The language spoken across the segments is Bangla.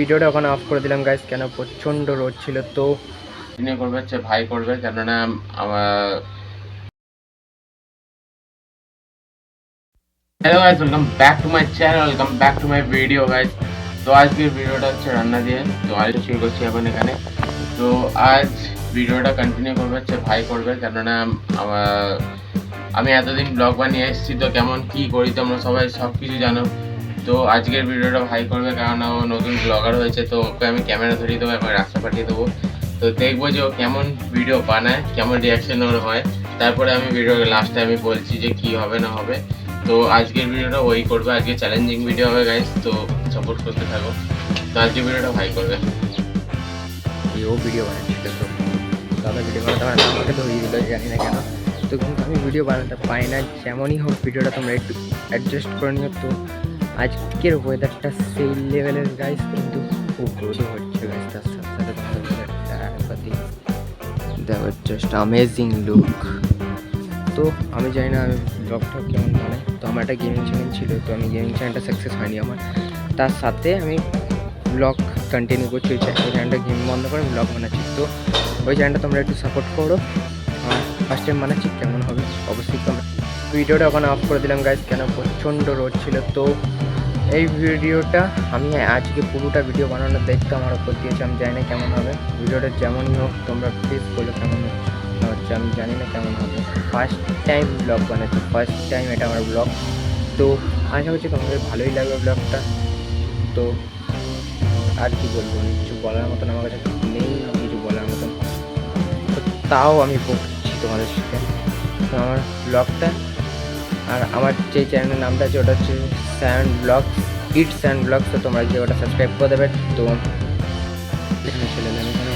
ভিডিওটা ওখানে অফ করে দিলাম গাইস কেন প্রচণ্ড রোদ ছিল তো। করবে হচ্ছে ভাই করবে, কেননা আমার hello guys welcome back to my channel welcome back to my video guys তো আজকের ভিডিওটা হচ্ছে রান্না দিয়ে, তো আজ শুরু করছি এখন এখানে। তো আজ ভিডিওটা কন্টিনিউ করবে হচ্ছে ভাই করবে, কেননা আমার আমি এতদিন ব্লগ বানিয়ে এসেছি, তো কেমন কি করি তোমরা সবাই সব কিছু জানো। তো আজকের ভিডিওটা ভাই করবে কারণ ও নতুন ব্লগার হয়েছে, তো ওকে আমি ক্যামেরা ধরিয়ে দেবো এবং রাস্তা পাঠিয়ে দেবো। তো দেখব যে ও কেমন ভিডিও বানায়, কেমন রিয়াকশন ওর হয়। তারপরে আমি ভিডিও লাস্টে আমি বলছি যে কি হবে না হবে। তো আজকের ভিডিওটা ওই করবে, আজকে চ্যালেঞ্জিং ভিডিও হবে গাইস তো সাপোর্ট করতে থাকো। তো আজকের ভিডিওটা ভাই করবে। ও ভিডিও বানাচ্ছিল তো ভিডিও পারে আমাকে না কেন। তো কিন্তু আমি ভিডিও বানাতে পাই না, যেমনই হোক ভিডিওটা তোমরা একটু অ্যাডজাস্ট করে নিও। তো আজকের ওয়েদারটা সেই লেভেলের গাইস কিন্তু খুব রোদও হচ্ছে গাইস তার সাথে সাথে জাস্ট অ্যামেজিং লুক তো আমি জানি না আমি ব্লগটা কেমন মানে তো আমার একটা গেমিং চ্যানেল ছিল, তো আমি গেমিং চ্যানেলটা সাকসেস হয়নি আমার। তার সাথে আমি ব্লগ কন্টিনিউ করছি, ওই চ্যানেল- চ্যানেলটা গেম বন্ধ করে ব্লগ বানাচ্ছি। তো ওই চ্যানেলটা তোমরা একটু সাপোর্ট করো। আর ফার্স্ট টাইম বানাচ্ছি, কেমন হবে? অবশ্যই তোমরা ভিডিওটা ওখানে অফ করে দিলাম গাইজ কেন প্রচণ্ড রোড ছিল, তো এই ভিডিওটা আমি আজকে পুরোটা ভিডিও বানানোর দায়িত্ব আমার উপর দিয়েছি, আমি জানি না কেমন হবে। ভিডিওটা যেমনই হোক, তোমরা প্লিজ বলো কেমন হচ্ছে আমি জানি না কেমন হবে। ফার্স্ট টাইম ব্লগ বানাচ্ছি ফার্স্ট টাইম এটা আমার ব্লগ তো আশা করছি তোমাদের ভালোই লাগবে ব্লগটা তো আর কি বলব কিছু বলার মতন আমার কাছে নেই, কিছু বলার মতন। তাও আমি বলছি তোমাদের সাথে। আমার ব্লগটা আর আমার যে চ্যানেলের নামটা আছে, ওটা হচ্ছে sand blog it sand blog তো তোমরা যে ওটা সাবস্ক্রাইব করে দেবে। তো এখানে চলে এলাম, এখানে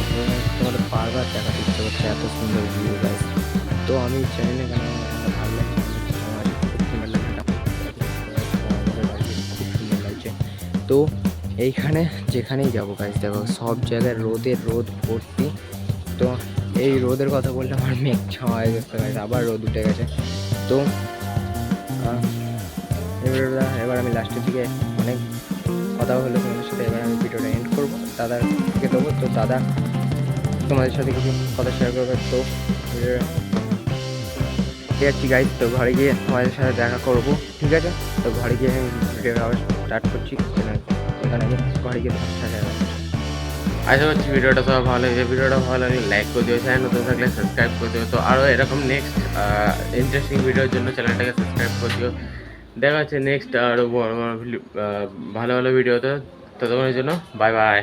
তোমাদের বারবার দেখাতে ইচ্ছে করছে, এত সুন্দর ভিউ গাছ তো আমি চ্যানেলে কেন ভালো লাগছে তো এইখানে, যেখানেই যাব গাছ দেখো, সব জায়গায় রোদের রোদ ভর্তি। তো এই রোদের কথা বললে আমার মেঘ ছাওয়া হয়ে গেছে আবার রোদ উঠে গেছে। তো এবার এবার আমি লাস্টের দিকে অনেক কথা হলো তোমাদের সাথে, এবার আমি ভিডিওটা এন্ড করব। দাদার থেকে দেবো? তো দাদা, তোমাদের সাথে কিছু কথা শেয়ার করবে। তো ঠিক আছে গাইজ তো ঘরে গিয়ে তোমাদের সাথে দেখা করব, ঠিক আছে? তো ঘরে গিয়ে আমি ভিডিওটা স্টার্ট করছি। এখানে আমি ঘরে গিয়ে। আশা করছি ভিডিওটা সবাই ভালো লেগেছে। ভিডিওটা ভালো লাগলে লাইক করে দিও, চ্যানেল নতুন থাকলে সাবস্ক্রাইব করে দিও। তো আরও এরকম নেক্সট ইন্টারেস্টিং ভিডিওর জন্য চ্যানেলটাকে সাবস্ক্রাইব করে দিও। দেখা হচ্ছে নেক্সট আরও বড় বড় ভালো ভালো ভালো ভিডিওতে ততক্ষণের জন্য বাই বাই